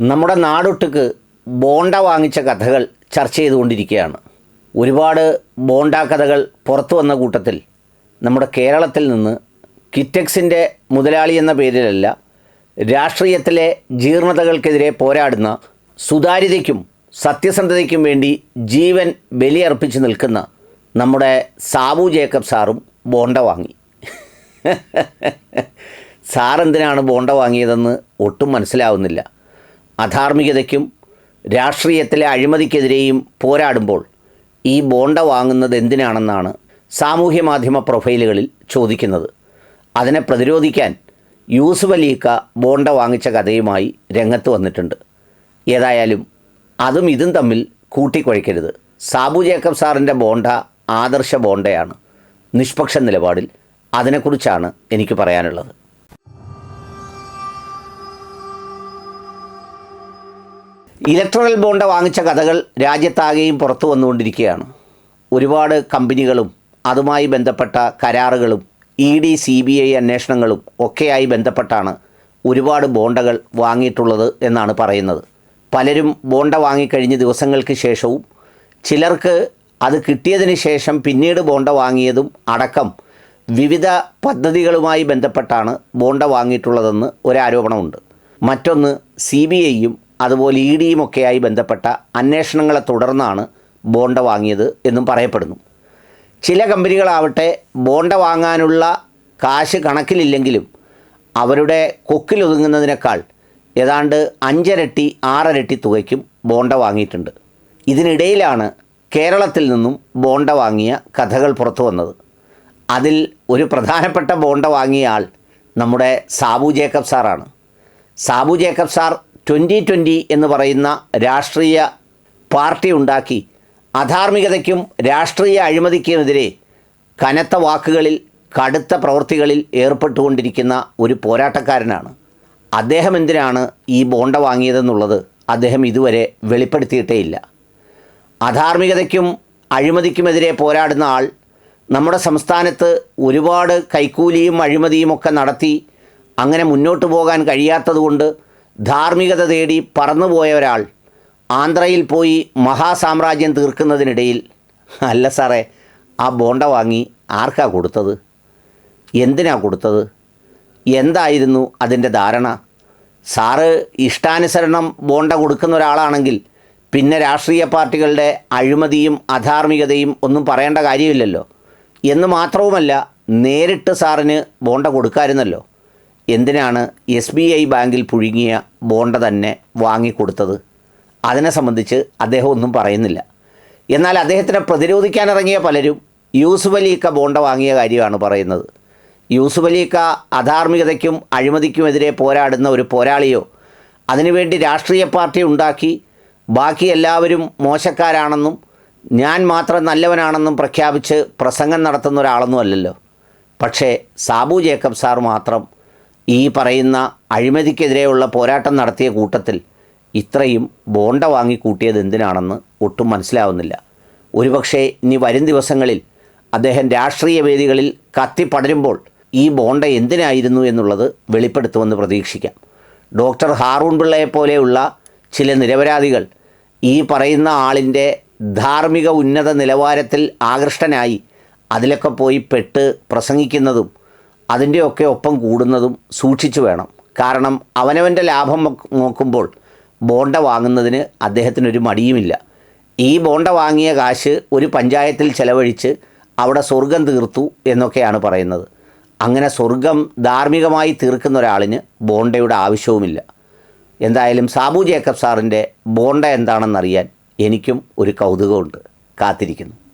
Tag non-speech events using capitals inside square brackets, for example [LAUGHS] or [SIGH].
നമ്മുടെ നാടൊട്ടുക്ക് ബോണ്ട വാങ്ങിച്ച കഥകൾ ചർച്ച ചെയ്തുകൊണ്ടിരിക്കുകയാണ്. ഒരുപാട് ബോണ്ട കഥകൾ പുറത്തു വന്ന കൂട്ടത്തിൽ നമ്മുടെ കേരളത്തിൽ നിന്ന് കിറ്റക്സിന്റെ മുതലാളി എന്ന പേരിലല്ല രാഷ്ട്രീയത്തിലെ ജീർണതകൾക്കെതിരെ പോരാടുന്ന സുതാര്യതയ്ക്കും സത്യസന്ധതയ്ക്കും വേണ്ടി ജീവൻ ബലിയർപ്പിച്ച് നിൽക്കുന്ന നമ്മുടെ സാബു ജേക്കബ് സാറും ബോണ്ട വാങ്ങി. [LAUGHS] സാറെന്തിനാണ് ബോണ്ട വാങ്ങിയതെന്ന് ഒട്ടും മനസ്സിലാവുന്നില്ല. അധാർമികതയ്ക്കും രാഷ്ട്രീയത്തിലെ അഴിമതിക്കെതിരെയും പോരാടുമ്പോൾ ഈ ബോണ്ട വാങ്ങുന്നത് എന്തിനാണെന്നാണ് സാമൂഹ്യ മാധ്യമ പ്രൊഫൈലുകളിൽ ചോദിക്കുന്നത്. അതിനെ പ്രതിരോധിക്കാൻ യൂസുഫ് അലീക്ക ബോണ്ട വാങ്ങിച്ച കഥയുമായി രംഗത്ത് വന്നിട്ടുണ്ട്. ഏതായാലും അതും ഇതും തമ്മിൽ കൂട്ടിക്കുഴയ്ക്കരുത്. സാബു ജേക്കബ് സാറിന്റെ ബോണ്ട ആദർശ ബോണ്ടയാണ്. നിഷ്പക്ഷ നിലപാടിൽ അതിനെക്കുറിച്ചാണ് എനിക്ക് പറയാനുള്ളത്. ഇലക്ട്രൽ ബോണ്ട വാങ്ങിച്ച കഥകൾ രാജ്യത്താകെയും പുറത്തു വന്നുകൊണ്ടിരിക്കുകയാണ്. ഒരുപാട് കമ്പനികളും അതുമായി ബന്ധപ്പെട്ട കരാറുകളും E D C B I അന്വേഷണങ്ങളും ഒക്കെയായി ബന്ധപ്പെട്ടാണ് ഒരുപാട് ബോണ്ടകൾ വാങ്ങിയിട്ടുള്ളത് എന്നാണ് പറയുന്നത്. പലരും ബോണ്ട വാങ്ങിക്കഴിഞ്ഞ ദിവസങ്ങൾക്ക് ശേഷവും ചിലർക്ക് അത് കിട്ടിയതിന് ശേഷം പിന്നീട് ബോണ്ട വാങ്ങിയതും അടക്കം വിവിധ പദ്ധതികളുമായി ബന്ധപ്പെട്ടാണ് ബോണ്ട വാങ്ങിയിട്ടുള്ളതെന്ന് ഒരാരോപണമുണ്ട്. മറ്റൊന്ന് സി ബി ഐയും അതുപോലെ ഇ ഡിയും ഒക്കെയായി ബന്ധപ്പെട്ട അന്വേഷണങ്ങളെ തുടർന്നാണ് ബോണ്ട വാങ്ങിയത് എന്നും പറയപ്പെടുന്നു. ചില കമ്പനികളാവട്ടെ ബോണ്ട വാങ്ങാനുള്ള കാശ് കണക്കിലില്ലെങ്കിലും അവരുടെ കൊക്കിലൊതുങ്ങുന്നതിനേക്കാൾ ഏതാണ്ട് അഞ്ചരട്ടി ആറരട്ടി തുകയ്ക്കും ബോണ്ട വാങ്ങിയിട്ടുണ്ട്. ഇതിനിടയിലാണ് കേരളത്തിൽ നിന്നും ബോണ്ട വാങ്ങിയ കഥകൾ പുറത്തു വന്നത്. അതിൽ ഒരു പ്രധാനപ്പെട്ട ബോണ്ട വാങ്ങിയ ആൾ നമ്മുടെ സാബു ജേക്കബ് സാറാണ്. Sabu Jacob sir twenty twenty എന്ന് പറയുന്ന രാഷ്ട്രീയ പാർട്ടി ഉണ്ടാക്കി അധാർമികതയ്ക്കും രാഷ്ട്രീയ അഴിമതിക്കുമെതിരെ കനത്ത വാക്കുകളിൽ കടുത്ത പ്രവൃത്തികളിൽ ഏർപ്പെട്ടുകൊണ്ടിരിക്കുന്ന ഒരു പോരാട്ടക്കാരനാണ്. അദ്ദേഹം എന്തിനാണ് ഈ ബോണ്ട വാങ്ങിയതെന്നുള്ളത് അദ്ദേഹം ഇതുവരെ വെളിപ്പെടുത്തിയിട്ടേയില്ല. അധാർമികതയ്ക്കും അഴിമതിക്കുമെതിരെ പോരാടുന്ന ആൾ നമ്മുടെ സംസ്ഥാനത്ത് ഒരുപാട് കൈക്കൂലിയും അഴിമതിയും ഒക്കെ നടത്തി അങ്ങനെ മുന്നോട്ട് പോകാൻ കഴിയാത്തതുകൊണ്ട് ധാർമ്മികത തേടി പറന്നുപോയ ഒരാൾ ആന്ധ്രയിൽ പോയി മഹാസാമ്രാജ്യം തീർക്കുന്നതിനിടയിൽ അല്ല സാറേ ആ ബോണ്ട വാങ്ങി ആർക്കാ കൊടുത്തത്? എന്തിനാ കൊടുത്തത്? എന്തായിരുന്നു അതിന്റെ ധാരണ? സാറ് ഇഷ്ടാനുസരണം ബോണ്ട കൊടുക്കുന്ന ഒരാളാണെങ്കിൽ പിന്നെ രാഷ്ട്രീയ പാർട്ടികളുടെ അഴിമതിയും അധാർമികതയും ഒന്നും പറയേണ്ട കാര്യമില്ലല്ലോ. എന്ന് മാത്രവുമല്ല നേരിട്ട് സാറിന് ബോണ്ട കൊടുക്കാമായിരുന്നല്ലോ എന്തിനാണ് എസ് ബി ഐ ബാങ്കിൽ പുഴുങ്ങിയ ബോണ്ട തന്നെ വാങ്ങിക്കൊടുത്തത്? അതിനെ സംബന്ധിച്ച് അദ്ദേഹം ഒന്നും പറയുന്നില്ല. എന്നാൽ അദ്ദേഹത്തിനെ പ്രതിരോധിക്കാനിറങ്ങിയ പലരും യൂസുഫ് അലീക്ക ബോണ്ട വാങ്ങിയ കാര്യമാണ് പറയുന്നത്. യൂസുഫ് അലീക്ക അധാർമികതയ്ക്കും അഴിമതിക്കുമെതിരെ പോരാടുന്ന ഒരു പോരാളിയോ അതിനുവേണ്ടി രാഷ്ട്രീയ പാർട്ടി ഉണ്ടാക്കി ബാക്കി എല്ലാവരും മോശക്കാരാണെന്നും ഞാൻ മാത്രം നല്ലവനാണെന്നും പ്രഖ്യാപിച്ച് പ്രസംഗം നടത്തുന്ന ഒരാളൊന്നും അല്ലല്ലോ. പക്ഷേ സാബു ജേക്കബ് സാർ മാത്രം ഈ പറയുന്ന അഴിമതിക്കെതിരെയുള്ള പോരാട്ടം നടത്തിയ കൂട്ടത്തിൽ ഇത്രയും ബോണ്ട വാങ്ങി കൂട്ടിയത് എന്തിനാണെന്ന് ഒട്ടും മനസ്സിലാവുന്നില്ല. ഒരുപക്ഷേ ഇനി വരും ദിവസങ്ങളിൽ അദ്ദേഹം രാഷ്ട്രീയ വേദികളിൽ കത്തി പടരുമ്പോൾ ഈ ബോണ്ട എന്തിനായിരുന്നു എന്നുള്ളത് വെളിപ്പെടുത്തുമെന്ന് പ്രതീക്ഷിക്കാം. ഡോക്ടർ ഹാറൂൺ പിള്ളയെ പോലെയുള്ള ചില നിരപരാധികൾ ഈ പറയുന്ന ആളിന്റെ ധാർമ്മിക ഉന്നത നിലവാരത്തിൽ ആകൃഷ്ടനായി അതിലൊക്കെ പോയി പെട്ട് പ്രസംഗിക്കുന്നതും അതിന്റെയൊക്കെ ഒപ്പം കൂടുന്നതും സൂക്ഷിച്ചു വേണം. കാരണം അവനവന്റെ ലാഭം നോക്കുമ്പോൾ ബോണ്ട വാങ്ങുന്നതിന് അദ്ദേഹത്തിനൊരു മടിയുമില്ല. ഈ ബോണ്ട വാങ്ങിയ കാശ് ഒരു പഞ്ചായത്തിൽ ചെലവഴിച്ച് അവിടെ സ്വർഗം തീർത്തു എന്നൊക്കെയാണ് പറയുന്നത്. അങ്ങനെ സ്വർഗം ധാർമ്മികമായി തീർക്കുന്ന ഒരാളിന് ബോണ്ടയുടെ ആവശ്യവുമില്ല. എന്തായാലും സാബു ജേക്കബ് സാറിന്റെ ബോണ്ട എന്താണെന്നറിയാൻ എനിക്കും ഒരു കൗതുകമുണ്ട്. കാത്തിരിക്കുന്നു.